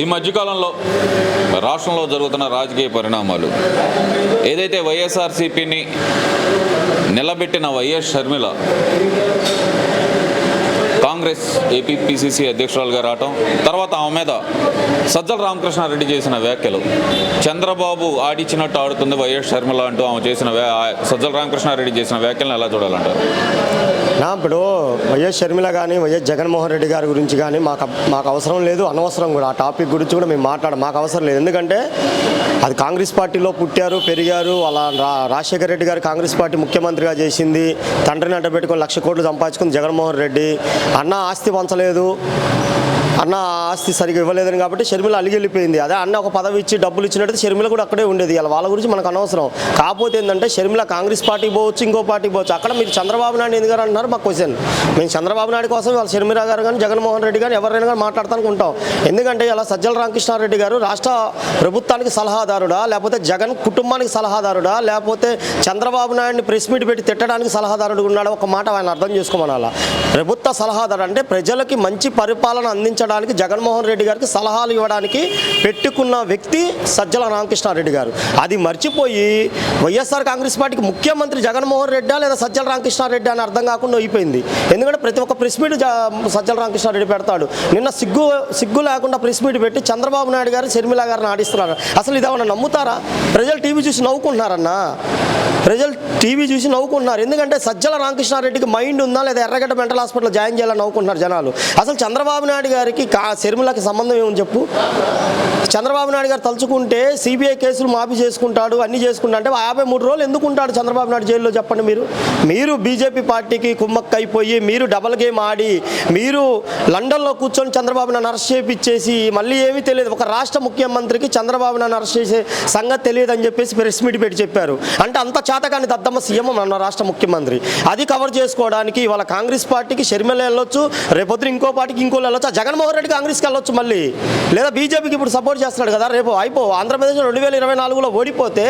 ఈ మధ్యకాలంలో రాష్ట్రంలో జరుగుతున్న రాజకీయ పరిణామాలు. ఏదైతే వైఎస్ఆర్సీపీని నిలబెట్టిన వైఎస్ షర్మిల కాంగ్రెస్ ఏపీపీసీసీ అధ్యక్షురాలుగా రావటం తర్వాత ఆమె మీద సజ్జల రామకృష్ణారెడ్డి చేసిన వ్యాఖ్యలు చంద్రబాబు ఆడిచ్చినట్టు ఆడుతుంది వైఎస్ షర్మిల అంటూ ఆమె చేసిన సజ్జల రామకృష్ణారెడ్డి చేసిన వ్యాఖ్యలను ఎలా చూడాలంటారు? నా ఇప్పుడు వైఎస్ షర్మిల కానీ వైఎస్ జగన్మోహన్ రెడ్డి గారి గురించి కానీ మాకు మాకు అవసరం లేదు అనవసరం కూడా. ఆ టాపిక్ గురించి కూడా మేము మాట్లాడ మాకు అవసరం లేదు. ఎందుకంటే అది కాంగ్రెస్ పార్టీలో పుట్టారు పెరిగారు అలా రా రాజశేఖర రెడ్డి గారు కాంగ్రెస్ పార్టీ ముఖ్యమంత్రిగా చేసింది తండ్రిని అడ్డబెట్టుకొని లక్ష కోట్లు సంపాదించుకుంది జగన్మోహన్ రెడ్డి. అన్న ఆస్తి పంచలేదు. అన్న ఆస్తి సరిగ్గా ఇవ్వలేదని కాబట్టి షర్మిల అలిగెళ్ళిపోయింది అదే అన్న ఒక పదవి ఇచ్చి డబ్బులు ఇచ్చినట్టు షర్మిల కూడా అక్కడే ఉండేది. అలా వాళ్ళ గురించి మనకు అనవసరం. కాకపోతే ఏంటంటే షర్మిల కాంగ్రెస్ పార్టీ పోవచ్చు ఇంకో పార్టీ పోవచ్చు. అక్కడ మీరు చంద్రబాబు నాయుడు ఎందుకు అంటున్నారు? మా క్వశ్చన్ మేము చంద్రబాబు నాయుడు కోసం వాళ్ళ షర్మిల గారు కానీ జగన్మోహన్ రెడ్డి కానీ ఎవరైనా కానీ మాట్లాడతానికి ఉంటాం. ఎందుకంటే ఇలా సజ్జల రామకృష్ణారెడ్డి గారు రాష్ట్ర ప్రభుత్వానికి సలహాదారుడా? లేకపోతే జగన్ కుటుంబానికి సలహాదారుడా? లేకపోతే చంద్రబాబు నాయుడిని ప్రెస్ మీట్ పెట్టి తిట్టడానికి సలహాదారుడు ఉన్నాడు? ఒక మాట ఆయన అర్థం చేసుకోమనాల? ప్రభుత్వ సలహాదారు అంటే ప్రజలకి మంచి పరిపాలన అందించడానికి జగన్మోహన్ రెడ్డి గారికి సలహాలు ఇవ్వడానికి పెట్టుకున్న వ్యక్తి సజ్జల రామకృష్ణారెడ్డి గారు. అది మర్చిపోయి వైఎస్ఆర్ కాంగ్రెస్ పార్టీకి ముఖ్యమంత్రి జగన్మోహన్ రెడ్డా లేదా సజ్జల రామకృష్ణారెడ్డి అని అర్థం కాకుండా అయిపోయింది. ఎందుకంటే ప్రతి ఒక్క ప్రెస్ మీట్ సజ్జల రామకృష్ణారెడ్డి పెడతాడు. నిన్న సిగ్గు సిగ్గు లేకుండా ప్రెస్ మీట్ పెట్టి చంద్రబాబు నాయుడు గారు షర్మిల గారిని ఆడిస్తున్నారు. అసలు ఇదేమన్నా నమ్ముతారా? ప్రజలు టీవీ చూసి నవ్వుకుంటున్నారన్నా? ప్రజలు టీవీ చూసి నవ్వుకుంటున్నారు. ఎందుకంటే సజ్జల రామకృష్ణారెడ్డికి మైండ్ ఉందా లేదా ఎర్రగడ్డ మెంటల్ హాస్పిటల్ జాయిన్ చేయాలని నవ్వుకుంటున్నారు జనాలు. అసలు చంద్రబాబు నాయుడు గారికి శర్మిలకి సంబంధం ఏమని చెప్పు? చంద్రబాబు నాయుడు గారు తలుచుకుంటే సిబిఐ కేసులు మాఫీ చేసుకుంటాడు అన్ని చేసుకుంటా అంటే యాభై మూడు రోజులు ఎందుకు ఉంటాడు చంద్రబాబు నాయుడు జైల్లో చెప్పండి మీరు? మీరు బీజేపీ పార్టీకి కుమ్మక్క అయిపోయి మీరు డబల్ గేమ్ ఆడి మీరు లండన్లో కూర్చొని చంద్రబాబు నాయుడు అరెస్ట్ చేపిచ్చేసి మళ్ళీ ఏమీ తెలియదు. ఒక రాష్ట్ర ముఖ్యమంత్రికి చంద్రబాబు నాయుడు అరెస్ట్ చేసే సంగతి తెలియదు అని చెప్పేసి ప్రెస్ మీట్ పెట్టి చెప్పారు. అంటే అంత చేతకాని దద్దమ్మ సీఎం మన రాష్ట్ర ముఖ్యమంత్రి. అది కవర్ చేసుకోవడానికి ఇవాళ కాంగ్రెస్ పార్టీకి షర్మిల వెళ్ళొచ్చు రేపొద్దున ఇంకో పార్టీకి ఇంకోళ్ళు వెళ్ళొచ్చు. జగన్మోహన్ రెడ్డి కాంగ్రెస్కి వెళ్ళొచ్చు మళ్ళీ. లేదా బీజేపీకి ఇప్పుడు సపోర్ట్ చేస్తున్నాడు కదా రేపు అయిపో. ఆంధ్రప్రదేశ్ రెండు వేల ఇరవై నాలుగులో ఓడిపోతే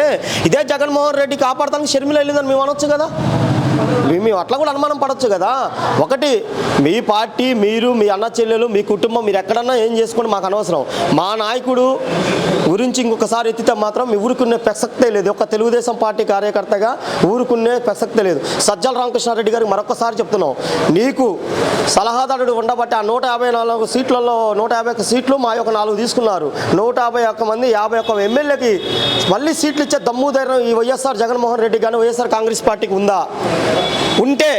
ఇదే జగన్మోహన్ రెడ్డి కాపాడతానికి షర్మిల వెళ్ళిందని మేము అనొచ్చు కదా. మేము అట్లా కూడా అనుమానం పడవచ్చు కదా. ఒకటి మీ పార్టీ మీరు మీ అన్న చెల్లెలు మీ కుటుంబం మీరు ఎక్కడన్నా ఏం చేసుకోండి మాకు అనవసరం. మా నాయకుడు గురించి ఇంకొకసారి ఎత్తితే మాత్రం మీ ఊరుకునే ప్రసక్తే లేదు. ఒక తెలుగుదేశం పార్టీ కార్యకర్తగా ఊరుకునే ప్రసక్తే లేదు. సజ్జల రామకృష్ణారెడ్డి గారికి మరొకసారి చెప్తున్నాం. నీకు సలహాదారుడు ఉండబట్టి ఆ నూట యాభై నాలుగు సీట్లలో నూట యాభై ఒక్క సీట్లు మా యొక్క నాలుగు తీసుకున్నారు. నూట యాభై ఒక్క మంది యాభై ఒక్క ఎమ్మెల్యేకి మళ్ళీ సీట్లు ఇచ్చే దమ్ము ధైర్యం ఈ వైఎస్ఆర్ జగన్మోహన్ రెడ్డి కానీ వైఎస్ఆర్ కాంగ్రెస్ పార్టీకి ఉందా? ఉంటే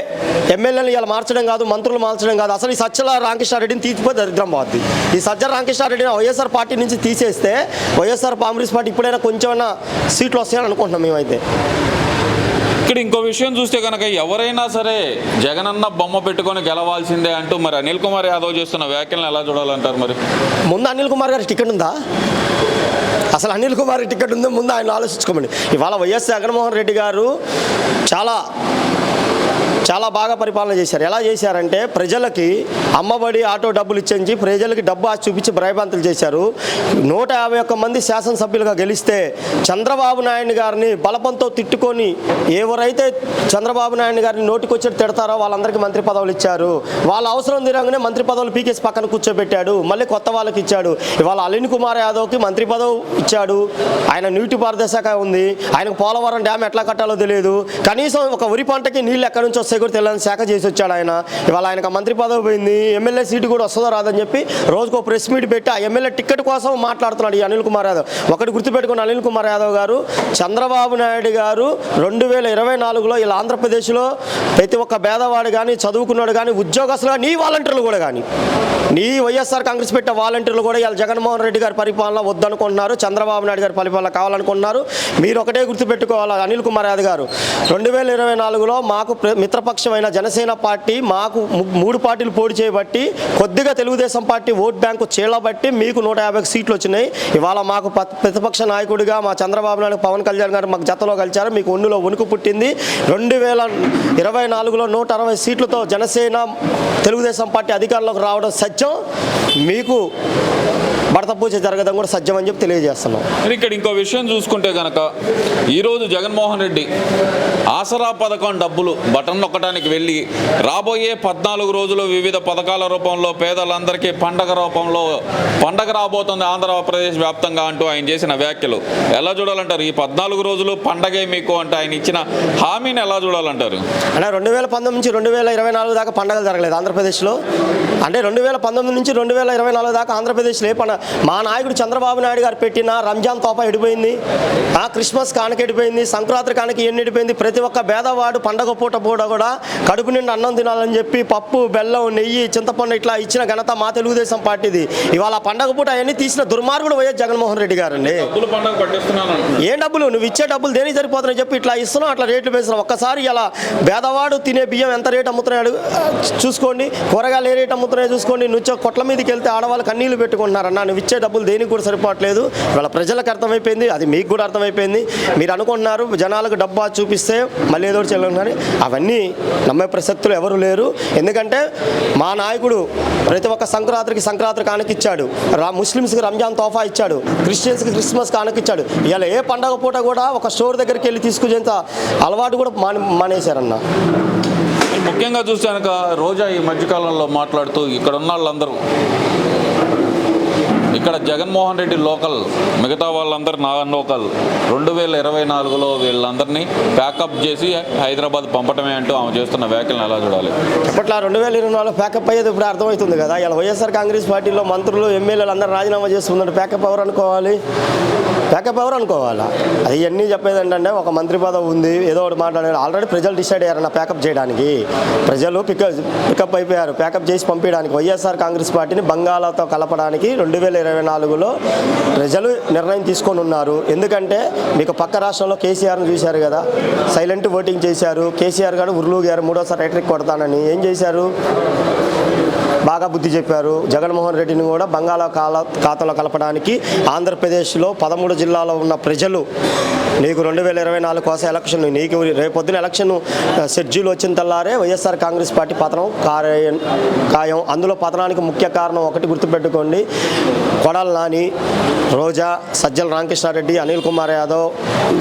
ఎమ్మెల్యేలు ఇలా మార్చడం కాదు మంత్రులు మార్చడం కాదు. అసలు ఈ సజ్జల రామకృష్ణారెడ్డిని తీసిపోతే దరిద్రం పోద్ది. ఈ సజ్జల రామకృష్ణారెడ్డిని వైఎస్ఆర్ పార్టీ నుంచి తీసేస్తే వైఎస్ఆర్ కాంగ్రెస్ పార్టీ ఇప్పుడైనా కొంచెమైనా సీట్లు వస్తాయని అనుకుంటున్నాం మేమైతే. ఇక్కడ ఇంకో విషయం చూస్తే కనుక ఎవరైనా సరే జగనన్న బొమ్మ పెట్టుకొని గెలవాల్సిందే అంటూ మరి అనిల్ కుమార్ యాదవ్ చేస్తున్న వ్యాఖ్యలను ఎలా చూడాలంటారు మరి? ముందు అనిల్ కుమార్ గారి టికెట్ ఉందా? అసలు అనిల్ కుమార్ టికెట్ ఉందో? ముందు ఆయన ఆలోచించుకోమండి ఇవాళ వైఎస్ జగన్మోహన్ రెడ్డి గారు చాలా చాలా బాగా పరిపాలన చేశారు. ఎలా చేశారంటే ప్రజలకి అమ్మబడి ఆటో డబ్బులు ఇచ్చించి ప్రజలకి డబ్బు ఆశ చూపించి భయభ్రాంతులు చేశారు. నూట యాభై ఒక్క మంది శాసనసభ్యులుగా గెలిస్తే చంద్రబాబు నాయుడు గారిని బలపంతో తిట్టుకొని ఎవరైతే చంద్రబాబు నాయుడు గారిని నోటికొచ్చి తిడతారో వాళ్ళందరికీ మంత్రి పదవులు ఇచ్చారు. వాళ్ళ అవసరం తీరంగానే మంత్రి పదవులు పీకేసి పక్కన కూర్చోబెట్టాడు. మళ్ళీ కొత్త వాళ్ళకి ఇచ్చాడు. ఇవాళ అలిన్ కుమార్ యాదవ్కి మంత్రి పదవి ఇచ్చాడు. ఆయన నీటిపారుదల శాఖ ఉంది. ఆయనకు పోలవరం డ్యామ్ ఎట్లా కట్టాలో తెలియదు. కనీసం ఒక వరి పంటకి నీళ్ళు ఎక్కడి నుంచి వస్తాయి? కూడా తెల్లని శాఖ చేసి వచ్చాడు ఆయన. ఇవాళ ఆయనకు మంత్రి పదవి పోయింది. ఎమ్మెల్యే సీటు కూడా వస్తుందో రాదని చెప్పి రోజుకో ప్రెస్ మీట్ పెట్టి ఆ ఎమ్మెల్యే టికెట్ కోసం మాట్లాడుతున్నాడు ఈ అనిల్ కుమార్ యాదవ్. ఒకటి గుర్తుపెట్టుకున్న అనిల్ కుమార్ యాదవ్ గారు చంద్రబాబు నాయుడు గారు రెండు వేల ఇరవై నాలుగులో ఇలా ఆంధ్రప్రదేశ్లో ప్రతి ఒక్క పేదవాడు కానీ చదువుకున్నాడు కానీ ఉద్యోగస్తులుగా నీ వాలంటీర్లు కూడా కానీ నీ వైఎస్ఆర్ కాంగ్రెస్ పెట్టే వాలంటీర్లు కూడా ఇలా జగన్మోహన్ రెడ్డి గారి పరిపాలన వద్దనుకుంటున్నారు. చంద్రబాబు నాయుడు గారి పరిపాలన కావాలనుకుంటున్నారు. మీరు ఒకటే గుర్తుపెట్టుకోవాలి అనిల్ కుమార్ యాదవ్ గారు. రెండు వేల ఇరవై నాలుగులో మాకు మిత్ర మిత్రపక్షమైన జనసేన పార్టీ మాకు మూడు పార్టీలు పోటీ చేయబట్టి కొద్దిగా తెలుగుదేశం పార్టీ ఓట్ బ్యాంకు చీలబట్టి మీకు నూట యాభై సీట్లు వచ్చినాయి. ఇవాళ మాకు ప్రతిపక్ష నాయకుడిగా మా చంద్రబాబు నాయుడు పవన్ కళ్యాణ్ గారు మాకు జతలో కలిచారు మీకు ఒన్నులో వణుకు పుట్టింది. రెండు వేల ఇరవై నాలుగులో నూట అరవై సీట్లతో జనసేన తెలుగుదేశం పార్టీ అధికారంలోకి రావడం సత్యం. మీకు భర్త పూజ జరగదని కూడా సత్యం అని చెప్పి తెలియజేస్తున్నాం. మరి ఇక్కడ ఇంకో విషయం చూసుకుంటే గనక ఈరోజు జగన్మోహన్ రెడ్డి ఆసరా పథకం డబ్బులు బటన్ నొక్కడానికి వెళ్ళి రాబోయే పద్నాలుగు రోజులు వివిధ పథకాల రూపంలో పేదలందరికీ పండగ రూపంలో పండగ రాబోతుంది ఆంధ్రప్రదేశ్ వ్యాప్తంగా అంటూ ఆయన చేసిన వ్యాఖ్యలు. ఎలా చూడాలంటారు? ఈ పద్నాలుగు రోజులు పండగే మీకు అంటే ఆయన ఇచ్చిన హామీని ఎలా చూడాలంటారు? అంటే రెండు వేల పంతొమ్మిది నుంచి రెండు వేల ఇరవై నాలుగు దాకా పండగలు జరగలేదు ఆంధ్రప్రదేశ్లో. అంటే రెండు వేల పంతొమ్మిది నుంచి రెండు వేల ఇరవై నాలుగు దాకా ఆంధ్రప్రదేశ్లో ఏ పండగ మా నాయకుడు చంద్రబాబు నాయుడు గారు పెట్టిన రంజాన్ తోప ఎడిపోయింది. ఆ క్రిస్మస్ కానుక ఎడిపోయింది. సంక్రాంతి కానుక ఎన్ని ఎడిపోయింది. ప్రతి ఒక్క పేదవాడు పండగ పూట పూట కూడా కడుపు నిండి అన్నం తినాలని చెప్పి పప్పు బెల్లం నెయ్యి చింతపండు ఇట్లా ఇచ్చిన ఘనత మా తెలుగుదేశం పార్టీది. ఇవాళ పండగ పూట అవన్నీ తీసిన దుర్మార్గుడు వైఎస్ జగన్మోహన్ రెడ్డి గారండి. ఏం డబ్బులు? నువ్వు ఇచ్చే డబ్బులు దేనికి సరిపోతున్నాయి చెప్పి ఇట్లా ఇస్తున్నావు అట్లా రేట్లు పెంచుతున్నావు ఒక్కసారి ఇలా పేదవాడు తినే బియ్యం ఎంత రేట్ అమ్ముతున్నాడు చూసుకోండి. కూరగాయలు ఏ రేట్ అమ్ముతున్నాయో చూసుకోండి. నువ్వు కొట్ల మీదకి వెళ్తే ఆడవాళ్ళు కన్నీళ్ళు పెట్టుకుంటున్నారన్న నువ్వు ఇచ్చే డబ్బులు దేనికి కూడా సరిపోవట్లేదు. వాళ్ళ ప్రజలకు అర్థమైపోయింది అది మీకు కూడా అర్థమైపోయింది. మీరు అనుకుంటున్నారు జనాలకు డబ్బా చూపిస్తే మళ్ళీ ఏదో చెల్లం కానీ అవన్నీ నమ్మే ప్రసక్తులు ఎవరు లేరు. ఎందుకంటే మా నాయకుడు ప్రతి ఒక్క సంక్రాంతికి సంక్రాంతి కానుకిచ్చాడు రా ముస్లిమ్స్కి రంజాన్ తోఫా ఇచ్చాడు. క్రిస్టియన్స్కి క్రిస్మస్ కానుకిచ్చాడు ఇలా ఏ పండగ పూట కూడా ఒక స్టోర్ దగ్గరికి వెళ్ళి తీసుకునేంత అలవాటు కూడా మాని మానేశారన్న. ముఖ్యంగా చూస్తే కనుక రోజా ఈ మధ్యకాలంలో మాట్లాడుతూ ఇక్కడ ఉన్న వాళ్ళందరూ ఇక్కడ జగన్మోహన్ రెడ్డి లోకల్ మిగతా వాళ్ళందరూ నాన్ లోకల్. రెండు వేల ఇరవై నాలుగులో వీళ్ళందరినీ ప్యాకప్ చేసి హైదరాబాద్ పంపటమే అంటూ ఆమె చేస్తున్న వ్యాఖ్యలను ఎలా చూడాలి? అప్పట్లో రెండు వేల ఇరవై నాలుగు ప్యాకప్ అయ్యేది ఇప్పుడు అర్థమవుతుంది కదా. ఇలా వైఎస్ఆర్ కాంగ్రెస్ పార్టీలో మంత్రులు ఎమ్మెల్యేలు అందరూ రాజీనామా చేస్తున్నారు ప్యాకప్ ఎవరు అనుకోవాలి? ప్యాకప్ ఎవరు అనుకోవాలా? అది ఇవన్నీ చెప్పేది ఏంటంటే ఒక మంత్రి పదవి ఉంది ఏదో ఒకటి మాట్లాడారు. ఆల్రెడీ ప్రజలు డిసైడ్ అయ్యారన్న ప్యాకప్ చేయడానికి. ప్రజలు పికప్ పికప్ అయిపోయారు. ప్యాకప్ చేసి పంపించడానికి. వైఎస్ఆర్ కాంగ్రెస్ పార్టీని బంగాళాతో కలపడానికి రెండు వేల ఇరవై నాలుగులో ప్రజలు నిర్ణయం తీసుకొని ఉన్నారు. ఎందుకంటే మీకు పక్క రాష్ట్రంలో కేసీఆర్ను చూశారు కదా సైలెంట్ ఓటింగ్ చేశారు. కేసీఆర్ గారు ఉర్లూ గారు మూడోసారి హైట్రిక్ కొడతానని. ఏం చేశారు? బాగా బుద్ధి చెప్పారు. జగన్మోహన్ రెడ్డిని కూడా బంగాళా కాల ఖాతాలో కలపడానికి ఆంధ్రప్రదేశ్లో పదమూడు జిల్లాలో ఉన్న ప్రజలు నీకు రెండు వేల ఇరవై నాలుగు కోసం ఎలక్షన్ నీకు రేపొద్దున ఎలక్షన్ షెడ్యూల్ వచ్చిన తల్లారే వైఎస్ఆర్ కాంగ్రెస్ పార్టీ పతనం కార్యం ఖాయం. అందులో పతనానికి ముఖ్య కారణం ఒకటి గుర్తుపెట్టుకోండి. కొడాల నాని రోజా సజ్జల రామకృష్ణారెడ్డి అనిల్ కుమార్ యాదవ్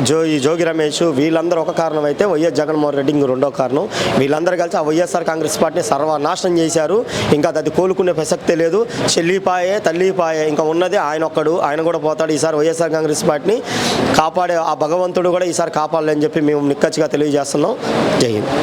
జోగి జోగి రమేష్ వీళ్ళందరూ ఒక కారణం అయితే వైఎస్ జగన్మోహన్ రెడ్డి ఇంక రెండో కారణం. వీళ్ళందరూ కలిసి ఆ వైఎస్ఆర్ కాంగ్రెస్ పార్టీని సర్వనాశనం చేశారు. ఇంకా అది కోలుకునే ప్రసక్తే లేదు. చెల్లిపాయే తల్లిపాయే. ఇంకా ఉన్నది ఆయన ఒక్కడు. ఆయన కూడా పోతాడు ఈసారి వైఎస్ఆర్ కాంగ్రెస్ పార్టీని. కాపాడే ఆ భగవంతుడు కూడా ఈసారి కాపాడాలని చెప్పి మేము నిక్కచ్చిగా తెలియజేస్తున్నాం. జై హింద్.